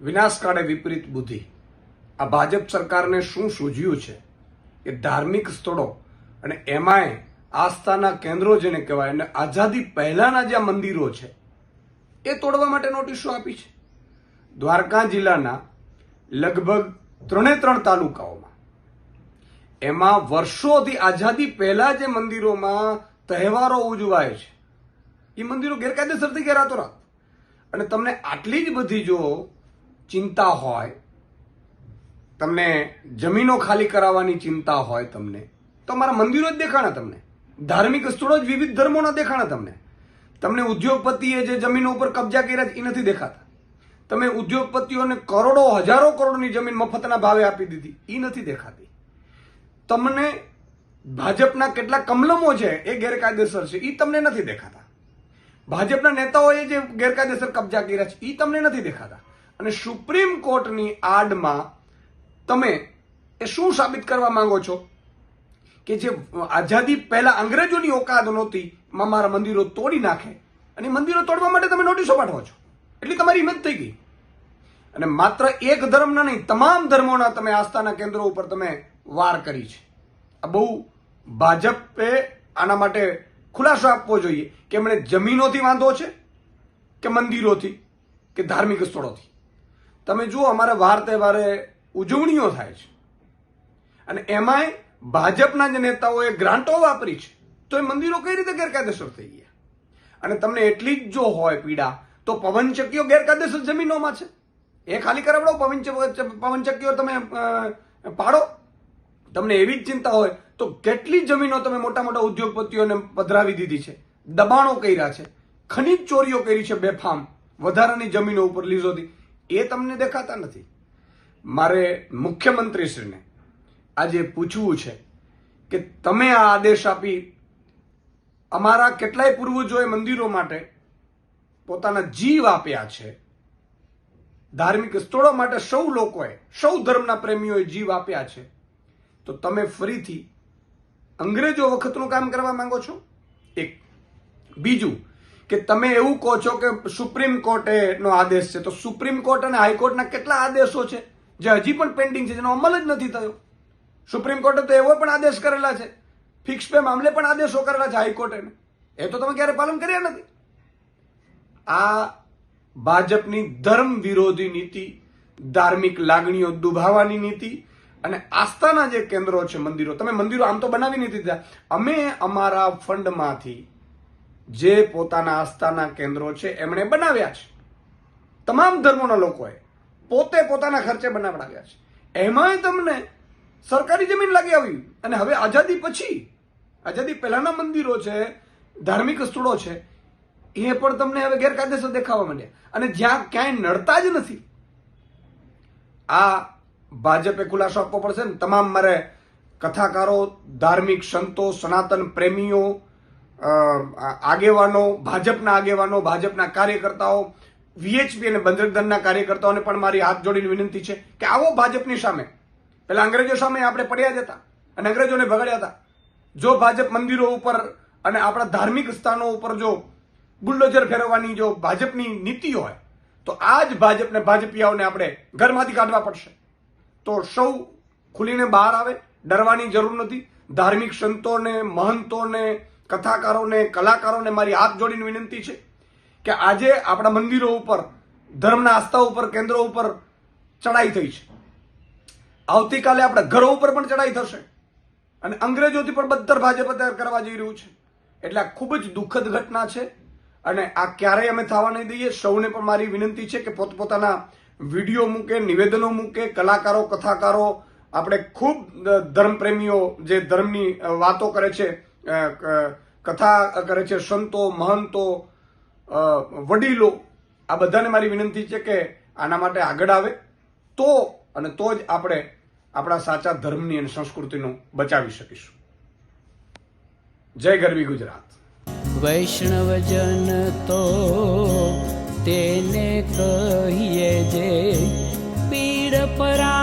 વિનાશકાળે વિપરીત બુદ્ધિ. આ ભાજપ સરકારને શું સૂઝ્યું છે? કે ધાર્મિક સ્થળો અને એમાંય આસ્થાના કેન્દ્રો જેને કહેવાય અને આઝાદી પહેલાના જે મંદિરો છે, એ તોડવા માટે નોટિસો આપી છે. દ્વારકા જિલ્લાના લગભગ ત્રણે ત્રણ તાલુકાઓમાં. એમાં વર્ષોથી આઝાદી પહેલા જે મંદિરોમાં તહેવારો ઉજવાય છે, એ મંદિરો ગેરકાયદેસરથી ઘેરાતો ગયા અને તમને આટલી જ બધી જો ચિંતા હોય, તમને જમીનો ખાલી કરાવવાની ચિંતા હોય તમને, તો મારા મંદિરો જ દેખાણા તમને. ધાર્મિક સ્થળો જ વિવિધ ધર્મોના દેખાણા તમને. તમને ઉદ્યોગપતિએ જે જમીનો ઉપર કબજા કર્યા છે, એ નથી દેખાતા. તમે ઉદ્યોગપતિઓને કરોડો, હજારો કરોડની જમીન મફતના ભાવે આપી દીધી, એ નથી દેખાતી. તમને ભાજપના કેટલા કમલમો છે, એ ગેરકાયદેસર છે, એ તમને નથી દેખાતા. ભાજપના નેતાઓએ જે ગેરકાયદેસર કબજા કર્યા છે, એ તમને નથી દેખાતા. અને સુપ્રીમ કોર્ટની આડમાં તમે એ શું સાબિત કરવા માંગો છો? કે જે આઝાદી પહેલા અંગ્રેજોની ઓકાદ નહોતી મારા મંદિરો તોડી નાખે. અને મંદિરો તોડવા માટે તમે નોટિસો પાઠવો છો. એટલી તમારી હિંમત થઈ ગઈ. અને માત્ર એક ધર્મના નહીં, તમામ ધર્મોના તમે આસ્થાના કેન્દ્રો ઉપર તમે વાર કરી છે. આ બહુ ભાજપે આના માટે ખુલાસો આપવો જોઈએ કે એમણે જમીનોથી વાંધો છે, કે મંદિરોથી, કે ધાર્મિક સ્થળોથી. તમે જુઓ, અમારે વાર તહેવારે ઉજવણીઓ થાય છે. અને એમાંય ભાજપના જે નેતાઓએ ગ્રાન્ટો વાપરી છે. તો એ મંદિરો કઈ રીતે ગેરકાયદેસર થઈ ગયા? અને તમને એટલી જ જો હોય પીડા, તો પવનચક્કીઓ ગેરકાયદેસર જમીનોમાં છે. એ ખાલી કરાવડો પવન પવનચક્કીઓ તમે પાડો. તમને એવી જ ચિંતા હોય, તો કેટલી જમીનો તમે મોટા મોટા ઉદ્યોગપતિઓને પધરાવી દીધી છે? દબાણો કર્યા છે. ખનીજ ચોરીઓ કરી છે બેફામ. વધારાની જમીનો ઉપર લીઝોથી એ તમને દેખાતા નથી. મારે મુખ્યમંત્રીશ્રીને આજે પૂછવું છે કે તમે આ આદેશ આપી અમારા કેટલાય પૂર્વજોએ મંદિરો માટે પોતાના જીવ આપ્યા છે. ધાર્મિક સ્થળો માટે સૌ લોકોએ, સૌ ધર્મના પ્રેમીઓએ જીવ આપ્યા છે. તો તમે ફરીથી અંગ્રેજો વખતનું કામ કરવા માંગો છો? એક. બીજું કે તમે એવું કહો છો કે સુપ્રીમ કોર્ટે નો આદેશ છે, તો સુપ્રીમ કોર્ટ અને હાઈકોર્ટના કેટલા આદેશો છે, જે હજી પણ પેન્ડિંગ છે, જેનો અમલ જ નથી થયો. સુપ્રીમ કોર્ટે તો એવો પણ આદેશ કરેલા છે, ફિક્સ પે મામલે પણ આદેશો કરેલા છે હાઈકોર્ટે એ તો તમે ક્યારે પાલન કર્યા નથી? આ ભાજપની ધર્મ વિરોધી નીતિ, ધાર્મિક લાગણીઓ દુભાવવાની નીતિ અને આસ્થાના જે કેન્દ્રો છે મંદિરો, તમે મંદિરો આમ તો બનાવી નથી દીધા. અમે અમારા ફંડમાંથી જે પોતાના આસ્થાના કેન્દ્રો છે, એમણે બનાવ્યા છે. તમામ ધર્મોના લોકોએ પોતે પોતાના ખર્ચે બનાવડાવ્યા છે. એમાંય તમને સરકારી જમીન લાગી આવી. અને હવે આઝાદી પછી, આઝાદી પહેલાના મંદિરો છે, ધાર્મિક સ્થળો છે, એ પણ તમને હવે ગેરકાયદેસર દેખાવા માંડ્યા. અને જ્યાં ક્યાંય નડતા જ નથી, આ ભાજપે ખુલાસો આપવો પડશે ને તમામ મારે કથાકારો, ધાર્મિક સંતો, સનાતન પ્રેમીઓ આગેવાનો, ભાજપના આગેવાનો, ભાજપના કાર્યકર્તાઓ, વીએચપી અને બંદરદનના કાર્યકર્તાઓને પણ મારી હાથ જોડીને વિનંતી છે કે આવો ભાજપની સામે. પેલા અંગ્રેજો સામે આપણે પડ્યા જ હતા અને અંગ્રેજોને ભગાડ્યા હતા. જો ભાજપ મંદિરો ઉપર અને આપણા ધાર્મિક સ્થાનો ઉપર જો બુલ્ડોઝર ફેરવવાની જો ભાજપની નીતિ હોય, તો આ જ ભાજપને ભાજપિયાઓને આપણે ઘરમાંથી કાઢવા પડશે. તો સૌ ખુલીને બહાર આવે, ડરવાની જરૂર નથી. ધાર્મિક સંતોને, મહંતોને કથાકારોને, કલાકારોને મારી હાથ જોડીને વિનંતી છે કે આજે આપણા મંદિરો ઉપર, ધર્મના આસ્થા ઉપર, કેન્દ્રો ઉપર ચડાઈ થઈ છે. આવતીકાલે આપણા ઘરો ઉપર પણ ચડાઈ થશે. અને અંગ્રેજોથી પણ બદ્ધર ભાજપ અત્યારે કરવા જઈ રહ્યું છે. એટલે આ ખૂબ જ દુઃખદ ઘટના છે અને આ ક્યારેય અમે થવા નહીં દઈએ. સૌને પણ મારી વિનંતી છે કે પોતપોતાના વીડિયો મૂકે, નિવેદનો મૂકે, કલાકારો, કથાકારો, આપણે ખૂબ ધર્મપ્રેમીઓ જે ધર્મની વાતો કરે છે કથા કરે છે, સંતો, મહંતો વડીલો, આ બધાને મારી વિનંતી છે કે આના માટે આગળ આવે. તો અને તો જ આપણે આપણા સાચા ધર્મની અને સંસ્કૃતિનું બચાવી શકીશું. જય ગરવી ગુજરાત. વૈષ્ણવજન તો તેને કહીએ જે પીડ પરા